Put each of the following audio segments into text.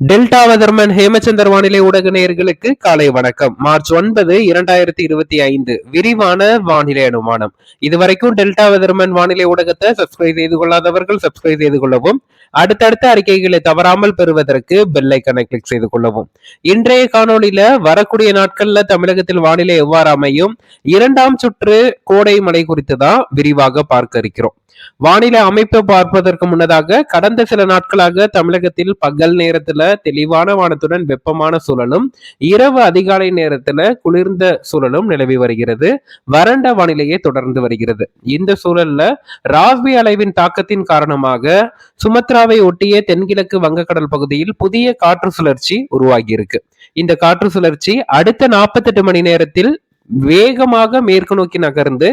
Delta weatherman Hemachandar வானிலை ஊடக நேயர்களுக்கு காலை வணக்கம். மார்ச் ஒன்பது இரண்டாயிரத்தி இருபத்தி ஐந்து. விரிவான வானிலை அனுமானம். இதுவரைக்கும் டெல்டா வெதர்மன் வானிலை ஊடகத்தை சப்ஸ்கிரைப் செய்து கொள்ளாதவர்கள் சப்ஸ்கிரைப் செய்து கொள்ளவும் அடுத்தடுத்த அறிக்கைகளை தவறாமல் பெறுவதற்கு பெல்லைக்கனை கிளிக் செய்து கொள்ளவும். இன்றைய காணொளியில வரக்கூடிய நாட்கள்ல தமிழகத்தில் வானிலை எவ்வாறு அமையும்? இரண்டாம் சுற்று கோடை மழை குறித்து தான் விரிவாக பார்க்க இருக்கிறோம். வானிலை அமைப்பை பார்ப்பதற்கு முன்னதாக கடந்த சில நாட்களாக தமிழகத்தில் பகல் நேரத்துல தெளிவான வானத்துடன் வெப்பமான சூழலும் இரவு அதிகாலை நேரத்துல குளிர்ந்த சூழலும் நிலவி வருகிறது. வறண்ட வானிலையே தொடர்ந்து வருகிறது. இந்த சூழல்ல ராஸ்பி அலைவின் தாக்கத்தின் காரணமாக சுமத்ராவை ஒட்டிய தென்கிழக்கு வங்கக்கடல் பகுதியில் புதிய காற்று சுழற்சி உருவாகியிருக்கு. இந்த காற்று சுழற்சி அடுத்த நாற்பத்தெட்டு மணி நேரத்தில் வேகமாக மேற்கு நோக்கி நகர்ந்து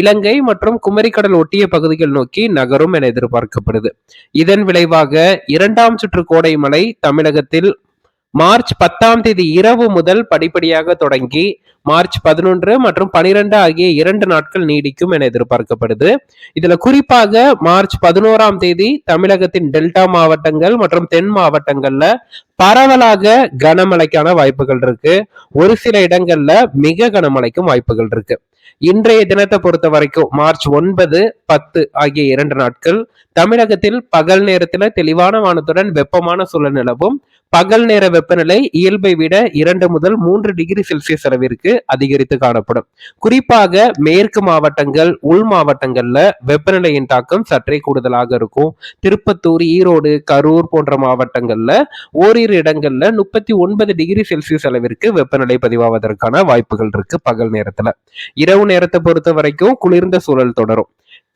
இலங்கை மற்றும் குமரிக்கடல் ஒட்டிய பகுதிகள் நோக்கி நகரும் என எதிர்பார்க்கப்படுது. இதன் விளைவாக இரண்டாம் சுற்று கோடை மழை தமிழகத்தில் மார்ச் பத்தாம் தேதி இரவு முதல் படிப்படியாக தொடங்கி மார்ச் பதினொன்று மற்றும் பனிரெண்டு ஆகிய இரண்டு நாட்கள் நீடிக்கும் என எதிர்பார்க்கப்படுது. இதுல குறிப்பாக மார்ச் பதினோராம் தேதி தமிழகத்தின் டெல்டா மாவட்டங்கள் மற்றும் தென் மாவட்டங்கள்ல பரவலாக கனமழைக்கான வாய்ப்புகள் இருக்கு. ஒரு சில இடங்கள்ல மிக கனமழைக்கும் வாய்ப்புகள் இருக்கு. இன்றைய தினத்தை பொறுத்த வரைக்கும் மார்ச் ஒன்பது பத்து ஆகிய இரண்டு நாட்கள் தமிழகத்தில் பகல் நேரத்துல தெளிவான வானத்துடன் வெப்பமான சூழல் நிலவும். பகல் நேர வெப்பநிலை இயல்பை விட இரண்டு முதல் மூன்று டிகிரி செல்சியஸ் அளவிற்கு அதிகரித்து காணப்படும். குறிப்பாக மேற்கு மாவட்டங்கள் உள் மாவட்டங்கள்ல வெப்பநிலையின் தாக்கம் சற்றே கூடுதலாக இருக்கும். திருப்பத்தூர் ஈரோடு கரூர் போன்ற மாவட்டங்கள்ல ஓரிரு இடங்கள்ல முப்பத்தி ஒன்பது டிகிரி செல்சியஸ் அளவிற்கு வெப்பநிலை பதிவாவதற்கான வாய்ப்புகள் இருக்கு பகல் நேரத்துல. இரவு நேரத்தை பொறுத்த வரைக்கும் குளிர்ந்த சூழல் தொடரும்.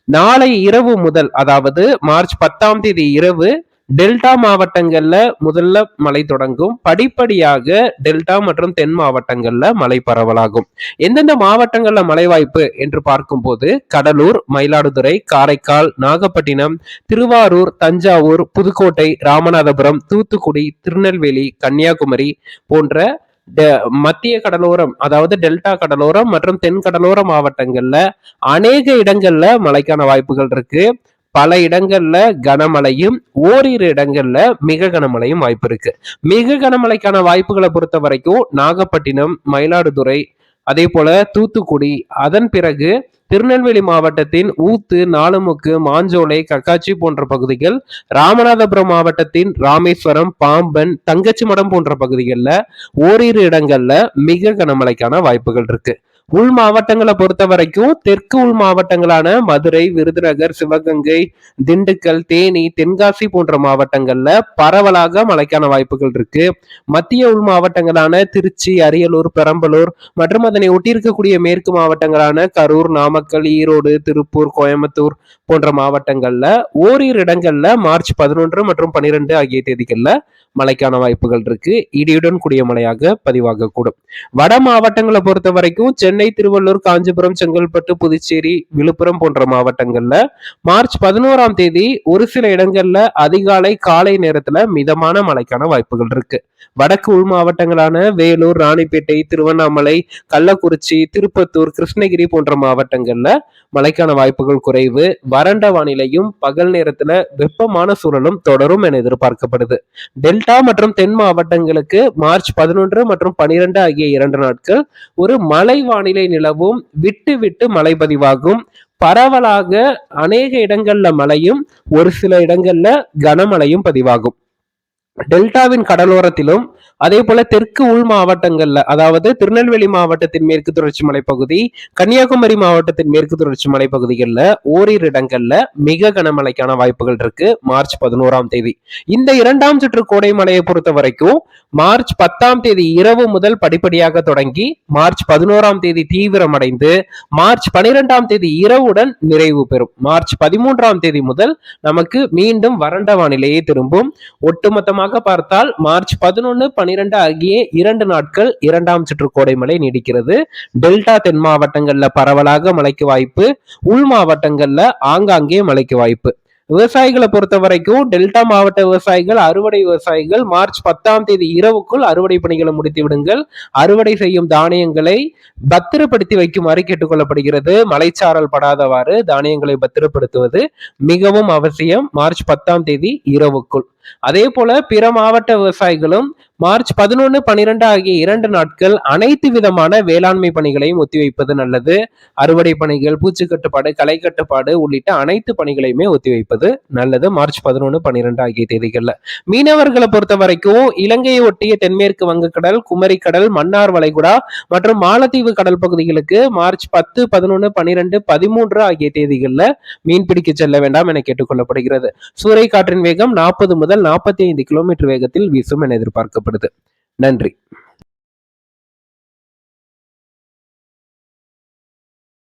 நாளை இரவு முதல் அதாவது மார்ச் பத்தாம் தேதி இரவு டெல்டா மாவட்டங்கள்ல முதல்ல மழை தொடங்கும். படிப்படியாக டெல்டா மற்றும் தென் மாவட்டங்கள்ல மழை பரவலாகும். எந்தெந்த மாவட்டங்கள்ல மழை வாய்ப்பு என்று பார்க்கும்போது கடலூர் மயிலாடுதுறை காரைக்கால் நாகப்பட்டினம் திருவாரூர் தஞ்சாவூர் புதுக்கோட்டை ராமநாதபுரம் தூத்துக்குடி திருநெல்வேலி கன்னியாகுமரி போன்ற மத்திய கடலோரம் அதாவது டெல்டா கடலோரம் மற்றும் தென் கடலோர மாவட்டங்கள்ல அநேக இடங்கள்ல மழைக்கான வாய்ப்புகள் இருக்கு. பல இடங்கள்ல கனமழையும் ஓரிரு இடங்கள்ல மிக கனமழையும் வாய்ப்பு இருக்கு. மிக கனமழைக்கான வாய்ப்புகளை பொறுத்த வரைக்கும் நாகப்பட்டினம் மயிலாடுதுறை அதே போல தூத்துக்குடி அதன் பிறகு திருநெல்வேலி மாவட்டத்தின் ஊத்து நாலுமுக்கு மாஞ்சோலை கக்காச்சி போன்ற பகுதிகள் ராமநாதபுரம் மாவட்டத்தின் ராமேஸ்வரம் பாம்பன் தங்கச்சி மடம் போன்ற பகுதிகளில் ஓரிரு இடங்கள்ல மிக கனமழைக்கான வாய்ப்புகள் இருக்கு. உள் மாவட்டங்களை பொறுத்த வரைக்கும் தெற்கு உள் மாவட்டங்களான மதுரை விருதுநகர் சிவகங்கை திண்டுக்கல் தேனி தென்காசி போன்ற மாவட்டங்கள்ல பரவலாக மழைக்கான வாய்ப்புகள் இருக்கு. மத்திய உள் மாவட்டங்களான திருச்சி அரியலூர் பெரம்பலூர் மற்றும் அதனை ஒட்டியிருக்கக்கூடிய மேற்கு மாவட்டங்களான கரூர் நாமக்கல் ஈரோடு திருப்பூர் கோயம்புத்தூர் போன்ற மாவட்டங்கள்ல ஓரிரு இடங்கள்ல மார்ச் பதினொன்று மற்றும் பனிரெண்டு ஆகிய தேதிகள்ல மழைக்கான வாய்ப்புகள் இருக்கு. இடியுடன் கூடிய மழையாக பதிவாகக்கூடும். வட மாவட்டங்களை பொறுத்த வரைக்கும் சென்னை திருவள்ளூர் காஞ்சிபுரம் செங்கல்பட்டு புதுச்சேரி விழுப்புரம் போன்ற மாவட்டங்கள்ல மார்ச் பதினோராம் தேதி ஒரு சில இடங்கள்ல அதிகாலை காலை நேரத்துல மிதமான மழைக்கான வாய்ப்புகள் இருக்கு. வடக்கு உள் மாவட்டங்களான வேலூர் ராணிப்பேட்டை திருவண்ணாமலை கள்ளக்குறிச்சி திருப்பத்தூர் கிருஷ்ணகிரி போன்ற மாவட்டங்கள்ல மழைக்கான வாய்ப்புகள் குறைவு. வறண்ட வானிலையும் பகல் நேரத்துல வெப்பமான சூழலும் தொடரும் என எதிர்பார்க்கப்படுது. டெல்டா மற்றும் தென் மாவட்டங்களுக்கு மார்ச் பதினொன்று மற்றும் பனிரெண்டு ஆகிய இரண்டு நாட்கள் ஒரு மலை வானிலை நிலவும் விட்டு விட்டு மழை பதிவாகும். பரவலாக அநேக இடங்கள்ல மழையும் ஒரு சில இடங்கள்ல கனமழையும் பதிவாகும். டெல்டாவின் கடலோரத்திலும் அதே போல தெற்கு உள் மாவட்டங்கள்ல அதாவது திருநெல்வேலி மாவட்டத்தின் மேற்கு தொடர்ச்சி மலைப்பகுதி கன்னியாகுமரி மாவட்டத்தின் மேற்கு தொடர்ச்சி மலைப்பகுதிகளில் ஓரிரு இடங்கள்ல மிக கனமழைக்கான வாய்ப்புகள் இருக்கு மார்ச் பதினோராம் தேதி. இந்த இரண்டாம் சுற்று கோடை மழையை பொறுத்த வரைக்கும் மார்ச் பத்தாம் தேதி இரவு முதல் படிப்படியாக தொடங்கி மார்ச் பதினோராம் தேதி தீவிரமடைந்து மார்ச் பனிரெண்டாம் தேதி இரவுடன் நிறைவு பெறும். மார்ச் பதிமூன்றாம் தேதி முதல் நமக்கு மீண்டும் வறண்ட வானிலையே திரும்பும். ஒட்டுமொத்தமாக பார்த்தால் மார்ச் பதினொன்று பனிரெண்டு ஆகிய இரண்டு நாட்கள் இரண்டாம் சுற்று கோடை மழை நீடிக்கிறது. டெல்டா தென் மாவட்டங்கள்ல பரவலாக மழைக்கு வாய்ப்பு. உள் மாவட்டங்கள்ல ஆங்காங்கே மழைக்கு வாய்ப்பு. விவசாயிகளை பொறுத்த வரைக்கும் டெல்டா மாவட்ட விவசாயிகள் அறுவடை விவசாயிகள் மார்ச் பத்தாம் தேதி இரவுக்குள் அறுவடை பணிகளை முடித்து விடுங்கள். அறுவடை செய்யும் தானியங்களை பத்திரப்படுத்தி வைக்குமாறு கேட்டுக்கொள்ளப்படுகிறது. மலைச்சாரல் படாதவாறு தானியங்களை பத்திரப்படுத்துவது மிகவும் அவசியம் மார்ச் பத்தாம் தேதி இரவுக்குள். அதே போல பிற மாவட்ட விவசாயிகளும் மார்ச் பதினொன்று பனிரெண்டு ஆகிய இரண்டு நாட்கள் அனைத்து விதமான வேளாண்மை பணிகளையும் ஒத்திவைப்பது நல்லது. அறுவடை பணிகள் பூச்சி கட்டுப்பாடு களை கட்டுப்பாடு உள்ளிட்ட அனைத்து பணிகளையுமே ஒத்திவைப்பது நல்லது. மார்ச் பதினொன்று பனிரெண்டு ஆகிய தேதிகளில். மீனவர்களை பொறுத்த வரைக்கும் இலங்கையை ஒட்டிய தென்மேற்கு வங்கக்கடல் குமரிக்கடல் மன்னார் வளைகுடா மற்றும் மாலத்தீவு கடல் பகுதிகளுக்கு மார்ச் பத்து பதினொன்று பனிரெண்டு பதிமூன்று ஆகிய தேதிகளில் மீன்பிடிக்க செல்ல வேண்டாம் என கேட்டுக்கொள்ளப்படுகிறது. சூறை காற்றின் வேகம் நாற்பது முதல் நாற்பத்தி ஐந்து கிலோமீட்டர் வேகத்தில் வீசும் என ஏற்படுது நன்றி.